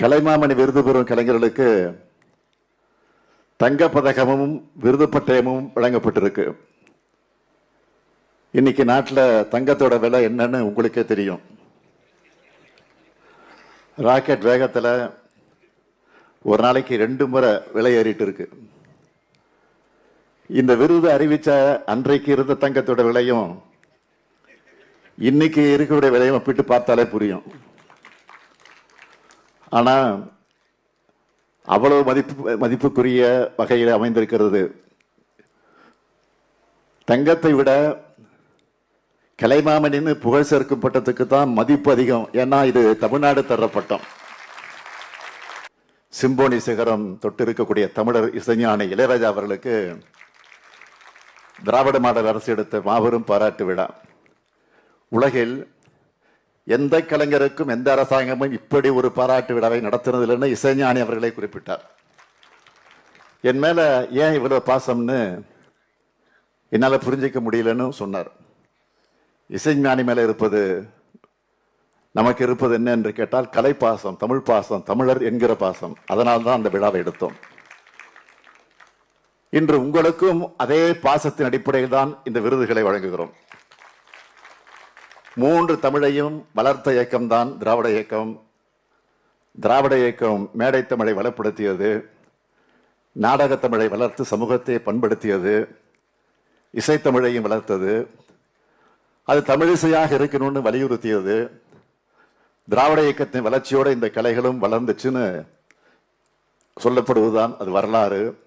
கலைமாமணி விருது பெறும் கலைஞர்களுக்கு தங்கப்பதக்கமும் விருது பட்டயமும் வழங்கப்பட்டிருக்கு. இன்னைக்கு நாட்டில் தங்கத்தோட விலை என்னன்னு உங்களுக்கே தெரியும். ராக்கெட் வேகத்தில் ஒரு நாளைக்கு ரெண்டு முறை விலை ஏறிட்டு இருக்கு. இந்த விருது அறிவித்த அன்றைக்கு இருந்த தங்கத்தோட விலையும் இன்னைக்கு இருக்கக்கூடிய விலையும் ஒப்பிட்டு பார்த்தாலே புரியும். ஆனால் அவ்வளவு மதிப்பு மதிப்புக்குரிய வகையில் அமைந்திருக்கிறது. தங்கத்தை விட கலைமாமணின்னு புகழ் சேர்க்கும் பட்டத்துக்கு தான் மதிப்பு அதிகம். ஏன்னா இது தமிழ்நாடு தர்ற பட்டம். சிம்போனி சிகரம் தொட்டு இருக்கக்கூடிய தமிழர் இசைஞானி இளையராஜா அவர்களுக்கு திராவிட மாடல் அரசு எடுத்த மாபெரும் பாராட்டு விழா. உலகில் எந்த கலைஞருக்கும் எந்த அரசாங்கமும் இப்படி ஒரு பாராட்டு விழாவை நடத்துனதில்லைன்னு இசைஞானி அவர்களை குறிப்பிட்டார். என் மேல ஏன் இவ்வளவு பாசம்னு என்னால் புரிஞ்சிக்க முடியலன்னு சொன்னார். இசைஞானி மேல இருப்பது நமக்கு இருப்பது என்ன என்று கேட்டால் கலை பாசம் தமிழ் பாசம் தமிழர் என்கிற பாசம். அதனால் தான் அந்த விழாவை எடுத்தோம். இன்று உங்களுக்கும் அதே பாசத்தின் அடிப்படையில் தான் இந்த விருதுகளை வழங்குகிறோம். மூன்று தமிழையும் வளர்த்த இயக்கம்தான் திராவிட இயக்கம். திராவிட இயக்கம் மேடை தமிழை வளப்படுத்தியது. நாடகத் தமிழை வளர்த்து சமூகத்தை பண்படுத்தியது. இசைத்தமிழையும் வளர்த்தது. அது தமிழிசையாக இருக்கணும்னு வலியுறுத்தியது. திராவிட இயக்கத்தின் வளர்ச்சியோடு இந்த கலைகளும் வளர்ந்துச்சுன்னு சொல்லப்படுவதுதான் அது வரலாறு.